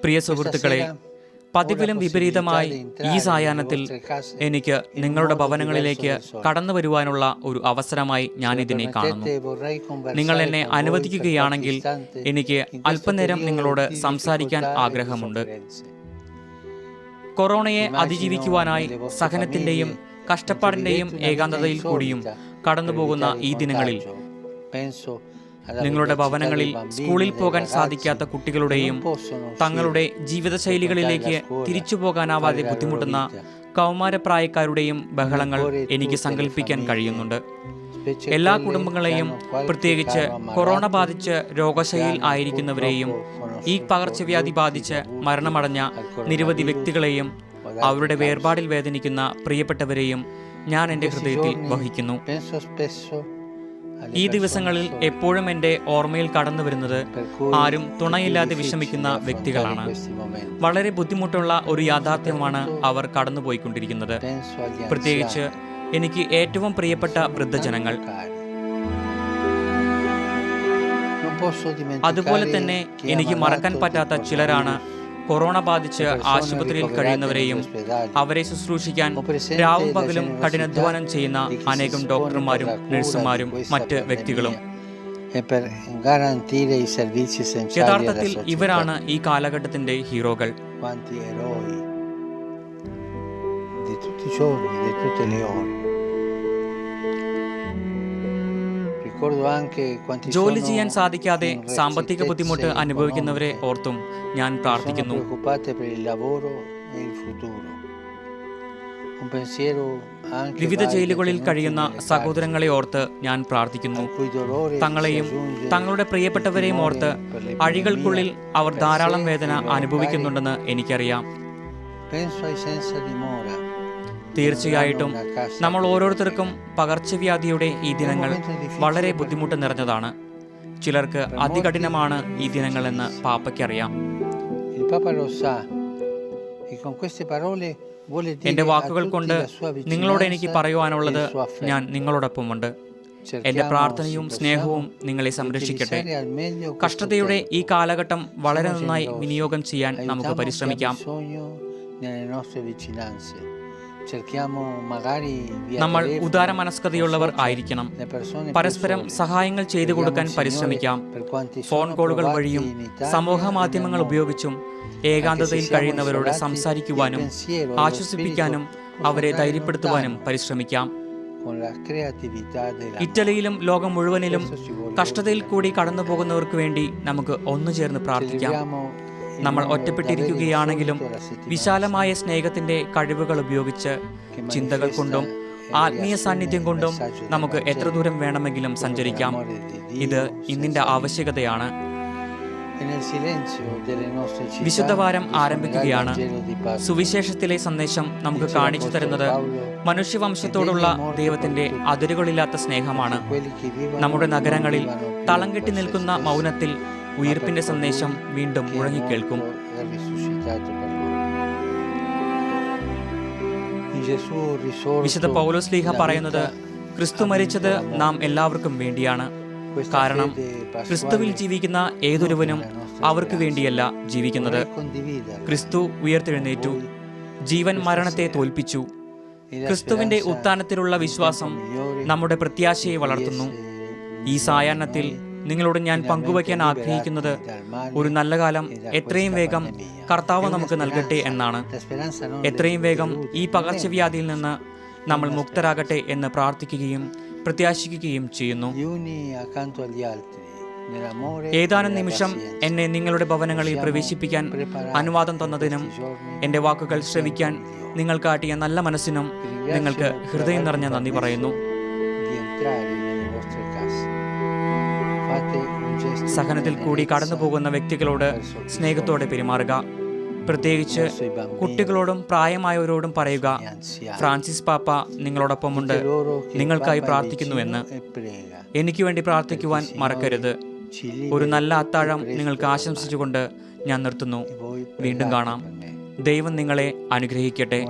പ്രിയ സുഹൃത്തുക്കളെ പതിവിലും വിപരീതമായി ഈ സായാഹ്നത്തിൽ എനിക്ക് നിങ്ങളുടെ ഭവനങ്ങളിലേക്ക് കടന്നു വരുവാനുള്ള ഒരു അവസരമായി ഞാൻ ഇതിനെ കാണുന്നു. നിങ്ങൾ എന്നെ അനുവദിക്കുകയാണെങ്കിൽ എനിക്ക് അല്പനേരം നിങ്ങളോട് സംസാരിക്കാൻ ആഗ്രഹമുണ്ട്. കൊറോണയെ അതിജീവിക്കുവാനായി സഹനത്തിന്റെയും കഷ്ടപ്പാടിന്റെയും ഏകാന്തതയിൽ കൂടിയും കടന്നുപോകുന്ന ഈ ദിനങ്ങളിൽ നിങ്ങളുടെ ഭവനങ്ങളിൽ സ്കൂളിൽ പോകാൻ സാധിക്കാത്ത കുട്ടികളുടെയും തങ്ങളുടെ ജീവിതശൈലികളിലേക്ക് തിരിച്ചു പോകാനാവാതെ ബുദ്ധിമുട്ടുന്ന കൗമാരപ്രായക്കാരുടെയും ബഹളങ്ങൾ എനിക്ക് സങ്കല്പിക്കാൻ കഴിയുന്നുണ്ട്. എല്ലാ കുടുംബങ്ങളെയും പ്രത്യേകിച്ച് കൊറോണ ബാധിച്ച് രോഗശൈലിയിൽ ആയിരിക്കുന്നവരെയും ഈ പകർച്ചവ്യാധി ബാധിച്ച് മരണമടഞ്ഞ നിരവധി വ്യക്തികളെയും അവരുടെ വേർപാടിൽ വേദനിക്കുന്ന പ്രിയപ്പെട്ടവരെയും ഞാൻ എന്റെ ഹൃദയത്തിൽ വഹിക്കുന്നു. ഈ ദിവസങ്ങളിൽ എപ്പോഴും എന്റെ ഓർമ്മയിൽ കടന്നു വരുന്നത് ആരും തുണയില്ലാതെ വിഷമിക്കുന്ന വ്യക്തികളാണ്. വളരെ ബുദ്ധിമുട്ടുള്ള ഒരു യാഥാർത്ഥ്യമാണ് അവർ കടന്നുപോയിക്കൊണ്ടിരിക്കുന്നത്. പ്രത്യേകിച്ച് എനിക്ക് ഏറ്റവും പ്രിയപ്പെട്ട വൃദ്ധജനങ്ങൾ. അതുപോലെ തന്നെ എനിക്ക് മറക്കാൻ പറ്റാത്ത ചിലരാണ് കൊറോണ ബാധിച്ച് ആശുപത്രിയിൽ കഴിയുന്നവരെയും അവരെ ശുശ്രൂഷിക്കാൻ രാവും പകലും കഠിനാധ്വാനം ചെയ്യുന്ന അനേകം ഡോക്ടർമാരും നഴ്സുമാരും മറ്റ് വ്യക്തികളും യഥാർത്ഥത്തിൽ ഇവരാണ് ഈ കാലഘട്ടത്തിന്റെ ഹീറോകൾ. di tutti i giorni, di tutte le ore. ജോലി ചെയ്യാൻ സാധിക്കാതെ സാമ്പത്തിക ബുദ്ധിമുട്ട് അനുഭവിക്കുന്നവരെ ഓർത്തും ഞാൻ പ്രാർത്ഥിക്കുന്നു. വിവിധ ജയിലുകളിൽ കഴിയുന്ന സഹോദരങ്ങളെ ഓർത്ത് ഞാൻ പ്രാർത്ഥിക്കുന്നു. തങ്ങളെയും തങ്ങളുടെ പ്രിയപ്പെട്ടവരെയും ഓർത്ത് അഴികൾക്കുള്ളിൽ അവർ ധാരാളം വേദന അനുഭവിക്കുന്നുണ്ടെന്ന് എനിക്കറിയാം. തീർച്ചയായിട്ടും നമ്മൾ ഓരോരുത്തർക്കും പകർച്ചവ്യാധിയുടെ ഈ ദിനങ്ങൾ വളരെ ബുദ്ധിമുട്ട് നിറഞ്ഞതാണ് ചിലർക്ക് അതികഠിനമാണ് ഈ ദിനങ്ങളെന്ന് പാപ്പയ്ക്കറിയാം എന്റെ വാക്കുകൾ കൊണ്ട് നിങ്ങളോട് എനിക്ക് പറയുവാനുള്ളത്. ഞാൻ നിങ്ങളോടൊപ്പമുണ്ട് എന്റെ പ്രാർത്ഥനയും സ്നേഹവും നിങ്ങളെ സംരക്ഷിക്കട്ടെ കഷ്ടതയുടെ ഈ കാലഘട്ടം വളരെ നന്നായി. വിനിയോഗം ചെയ്യാൻ നമുക്ക് പരിശ്രമിക്കാം nelle nostre vicinanze. നമ്മൾ ഉദാര മനസ്കൃതിയുള്ളവർ ആയിരിക്കണം. പരസ്പരം സഹായങ്ങൾ ചെയ്തു കൊടുക്കാൻ പരിശ്രമിക്കാം. ഫോൺ കോളുകൾ വഴിയും സമൂഹ മാധ്യമങ്ങൾ ഉപയോഗിച്ചും ഏകാന്തതയിൽ കഴിയുന്നവരോട് സംസാരിക്കുവാനും ആശ്വസിപ്പിക്കാനും അവരെ ധൈര്യപ്പെടുത്തുവാനും പരിശ്രമിക്കാം. ഇറ്റലിയിലും ലോകം മുഴുവനിലും കഷ്ടതയിൽ കൂടി കടന്നു പോകുന്നവർക്ക് വേണ്ടി നമുക്ക് ഒന്നു ചേർന്ന് പ്രാർത്ഥിക്കാം. നമ്മൾ ഒറ്റപ്പെട്ടിരിക്കുകയാണെങ്കിലും വിശാലമായ സ്നേഹത്തിന്റെ കഴിവുകൾ ഉപയോഗിച്ച് ചിന്തകൾ കൊണ്ടും ആത്മീയ സാന്നിധ്യം കൊണ്ടും നമുക്ക് എത്ര ദൂരം വേണമെങ്കിലും സഞ്ചരിക്കാം. ഇത് ഇന്നിന്റെ ആവശ്യകതയാണ്. വിശുദ്ധവാരം ആരംഭിക്കുകയാണ്. സുവിശേഷത്തിലെ സന്ദേശം നമുക്ക് കാണിച്ചു തരുന്നത് മനുഷ്യവംശത്തോടുള്ള ദൈവത്തിന്റെ അതിരുകളില്ലാത്ത സ്നേഹമാണ്. നമ്മുടെ നഗരങ്ങളിൽ തളം കെട്ടി നിൽക്കുന്ന മൗനത്തിൽ ഉയർപ്പിന്റെ സന്ദേശം വീണ്ടും മുഴങ്ങിക്കേൾക്കും. വിശുദ്ധ പൗലോസ് ലീഹ പറയുന്നത് ക്രിസ്തു മരിച്ചത് നാം എല്ലാവർക്കും വേണ്ടിയാണ്. കാരണം ക്രിസ്തുവിൽ ജീവിക്കുന്ന ഏതൊരുവനും അവർക്ക് വേണ്ടിയല്ല ജീവിക്കുന്നത്. ക്രിസ്തു ഉയർത്തെഴുന്നേറ്റു. ജീവൻ മരണത്തെ തോൽപ്പിച്ചു. ക്രിസ്തുവിന്റെ ഉത്ഥാനത്തിലുള്ള വിശ്വാസം നമ്മുടെ പ്രത്യാശയെ വളർത്തുന്നു. ഈ സായാഹ്നത്തിൽ നിങ്ങളോട് ഞാൻ പങ്കുവയ്ക്കാൻ ആഗ്രഹിക്കുന്നത് ഒരു നല്ല കാലം എത്രയും വേഗം കർത്താവ് നമുക്ക് നൽകട്ടെ എന്നാണ്. എത്രയും വേഗം ഈ പകർച്ചവ്യാധിയിൽ നിന്ന് നമ്മൾ മുക്തരാകട്ടെ എന്ന് പ്രാർത്ഥിക്കുകയും പ്രത്യാശിക്കുകയും ചെയ്യുന്നു. ഏതാനും നിമിഷം എന്നെ നിങ്ങളുടെ ഭവനങ്ങളിൽ പ്രവേശിപ്പിക്കാൻ അനുവാദം തന്നതിനും എന്റെ വാക്കുകൾ ശ്രവിക്കാൻ നിങ്ങൾ കാട്ടിയ നല്ല മനസ്സിനും നിങ്ങൾക്ക് ഹൃദയം നിറഞ്ഞ നന്ദി പറയുന്നു. സഹനത്തിൽ കൂടി കടന്നു പോകുന്ന വ്യക്തികളോട് സ്നേഹത്തോടെ പെരുമാറുക. പ്രത്യേകിച്ച് കുട്ടികളോടും പ്രായമായവരോടും പറയുക ഫ്രാൻസിസ് പാപ്പ നിങ്ങളോടൊപ്പമുണ്ട്. നിങ്ങൾക്കായി പ്രാർത്ഥിക്കുന്നുവെന്ന്. എനിക്ക് വേണ്ടി പ്രാർത്ഥിക്കുവാൻ മറക്കരുത്. ഒരു നല്ല അത്താഴം നിങ്ങൾക്ക് ആശംസിച്ചുകൊണ്ട് ഞാൻ നിർത്തുന്നു. വീണ്ടും കാണാം. ദൈവം നിങ്ങളെ അനുഗ്രഹിക്കട്ടെ.